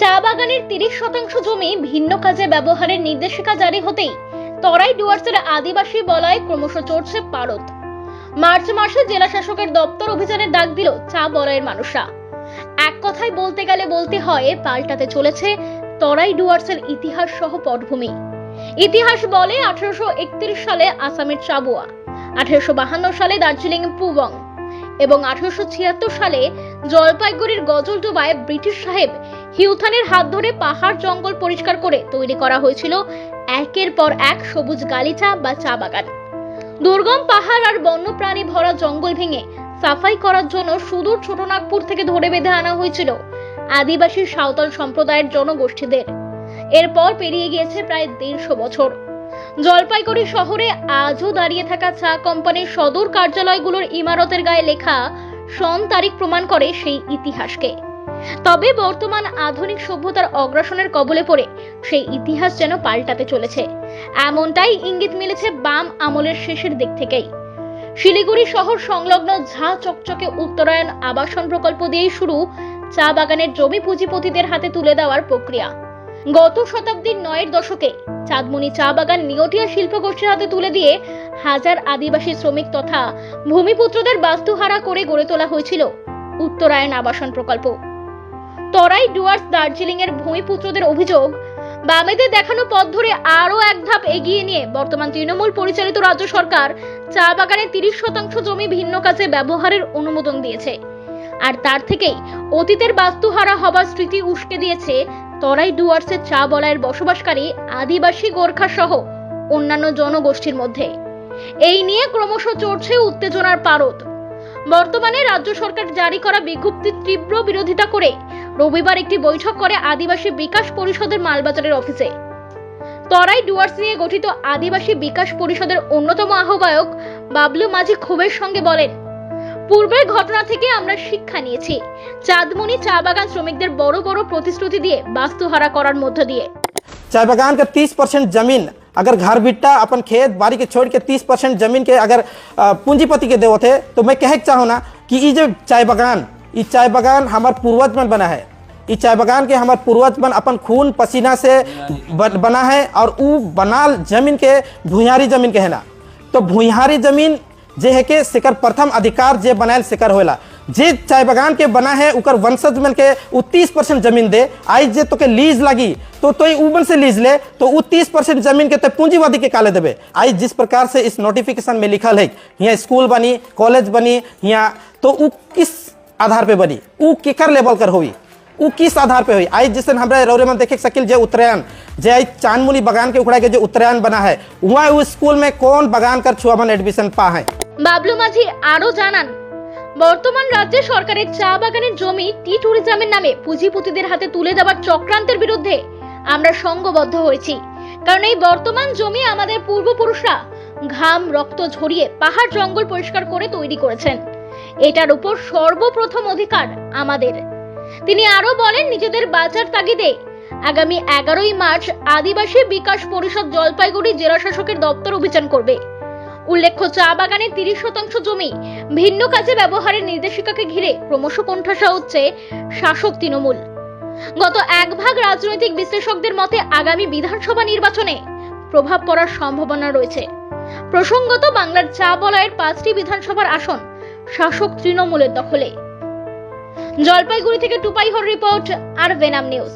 বাগানের তিরিশ শতাংশ জমি ভিন্ন কাজে ব্যবহারের নির্দেশিকা জারি হতেই তরাই ডুয়ার্সের আদিবাসী বলয় ক্রমশ চড়ছে পারদ। মার্চ মাসে জেলা শাসকের দপ্তর অভিযানের ডাক দিল চা বলয়ের মানুষরা। এক কথায় বলতে গেলে বলতে হয়, পাল্টাতে চলেছে তরাই ডুয়ার্সের ইতিহাস সহ পটভূমি। ইতিহাস বলে আঠারোশো একত্রিশ সালে আসামের চাবুয়া, আঠারোশো সালে দার্জিলিং পুবং এবং আঠারোশো ছিয়াত্তর সালে জলপাইগুড়ির গজলডোবায় ব্রিটিশ সাহেব হিউথানের হাত ধরে পাহাড় জঙ্গল পরিষ্কার করে তৈরি করা হয়েছিল একের পর এক সবুজ গালিচা বা চা বাগান। দুর্গম পাহাড় আর বন্যপ্রাণী ভরা জঙ্গল ভেঙে সাফাই করার জন্য সুদূর ছোটনাগপুর থেকে ধরে বেঁধে আনা হয়েছিল আদিবাসী সাঁওতাল সম্প্রদায়ের জনগোষ্ঠীদের। এরপর পেরিয়ে গিয়েছে প্রায় দেড়শো বছর। জলপাইগুড়ি শহরে আজও দাঁড়িয়ে থাকা চা কোম্পানির সদর কার্যালয়গুলোর ইমারতের গায়ে লেখা সন তারিখ প্রমাণ করে সেই ইতিহাসকে। তবে বর্তমান আধুনিক সভ্যতার অগ্রাসনের কবলে পড়ে সেই ইতিহাস যেন পাল্টাতে চলেছে। এমনটাই ইঙ্গিত মিলেছে বাম আমলের শেষের দিক থেকেই। শিলিগুড়ি শহর সংলগ্ন ঝা চকচকে উত্তরায়ণ আবাসন প্রকল্প দিয়েই শুরু চা বাগানের জমি পুঁজিপতিদের হাতে তুলে দেওয়ার প্রক্রিয়া। গত শতাব্দীর নয়ের দশকে চাঁদমণি চা বাগান নিয়টিয়া শিল্পগোষ্ঠীর হাতে তুলে দিয়ে হাজার আদিবাসী শ্রমিক তথা ভূমিপুত্রদের বাস্তুহারা করে গড়ে তোলা হয়েছিল উত্তরায়ণ আবাসন প্রকল্প। তরাই ডুয়ার্স দার্জিলিং এর ভূমিপুত্রদের অভিযোগ, বামেদের দেখানো পথ ধরে আরও এক ধাপ এগিয়ে নিয়ে বর্তমান তৃণমূল পরিচালিত রাজ্য সরকার চা বাগানের তিরিশ শতাংশ জমি ভিন্ন কাজে ব্যবহারের অনুমোদন দিয়েছে। আর তার থেকেই অতীতের বাস্তুহারা হবার স্মৃতি উস্কে দিয়েছে তরাই ডুয়ার্সের চা বলায়ের বসবাসকারী আদিবাসী গোর্খা সহ অন্যান্য জনগোষ্ঠীর মধ্যে। এই নিয়ে ক্রমশ চড়ছে উত্তেজনার পারদ। বর্তমানে রাজ্য সরকার জারি করা বিজ্ঞপ্তির তীব্র বিরোধিতা করে রবিবার একটি বৈঠক করে আদিবাসী বিকাশ পরিষদের মালবাজারের অফিসে। তরাই ডুয়ার্স নিয়ে গঠিত আদিবাসী বিকাশ পরিষদের অন্যতম আহ্বায়ক বাবলু মাঝি ক্ষোভের সঙ্গে বলেন পূর্বের ঘটনা থেকে আমরা শিক্ষা নিয়েছি চাঁদমণি চা বাগান শ্রমিকদের বড় বড় প্রতিশ্রুতি দিয়ে বাস্তুহারা করার মধ্য দিয়ে चाय बागान का 30 परसेंट जमीन अगर घर बिट्टा अपन खेत बाड़ी के छोड़ के 30 परसेंट जमीन के अगर अ, पूंजीपति के देवत है तो मैं कहे के चाहूँ ना कि ये जो चाय बागान ये चाय बागान हमार पूर्वज मन बना है ये चाय बागान के हमार पूर्वज मन अपन खून पसीना से बन, बना है और उ बनाल जमीन के भूयारी जमीन के है ना तो भूयारी जमीन जे है के सिकर प्रथम अधिकार जे बनायल सिकर होला जे चाय बगान के बना है, उकर वंशज मन के उ 30 परसेंट ज़मीन दे। आई जे तो के लीज लगी तो तो उबन से लीज ले तो उ 30 परसेंट ज़मीन के तो पूंजीवादी के काले देवे आई जिस प्रकार से इस नोटिफिकेशन में लिखल है यहाँ स्कूल बनी, कॉलेज बनी यहाँ तो उ किस आधार पे बनी? उ केकर लेवल कर हुई? उ किस आधार पे हुई आई जिसन हमरा रौरे में देखे सकिल जे उत्तरायण जे आई चांदमुली बगान के उखड़ा के जो उत्तरायण बना है वहाँ उ स्कूल में कौन बगान कर छुआबन एडमिशन पा है বাবলু মাঝি আরো জানান বর্তমান রাজ্যে সরকারের চা বাগানের জমি টি ট্যুরিজমের নামে পুঁজিপতিদের হাতে তুলে দেওয়ার চক্রান্তের বিরুদ্ধে আমরা সংঘবদ্ধ হয়েছি কারণ এই বর্তমান জমি আমাদের পূর্বপুরুষরা ঘাম রক্ত ঝরিয়ে পাহাড় জঙ্গল পরিষ্কার করে তৈরি করেছেন এটার উপর সর্বপ্রথম অধিকার আমাদের তিনি আরও বলেন নিজেদের বাজার তাগিদে। আগামী এগারোই মার্চ আদিবাসী বিকাশ পরিষদ জলপাইগুড়ি জেলা শাসকের দপ্তর অভিযান করবে। উল্লেখ্য, চা বাগানের তিরিশ শতাংশ জমি ভিন্ন কাজে ব্যবহারের নির্দেশিকাকে ঘিরে ক্রমশ কোণঠাসা হচ্ছে শাসক তৃণমূল। গত এক ভাগ রাজনৈতিক বিশ্লেষকদের মতে আগামী বিধানসভা নির্বাচনে প্রভাব পড়ার সম্ভাবনা রয়েছে। প্রসঙ্গত, বাংলার চা বলয়ের পাঁচটি বিধানসভার আসন শাসক তৃণমূলের দখলে। জলপাইগুড়ি থেকে টুপাইহর রিপোর্ট আর ভেনাম নিউজ।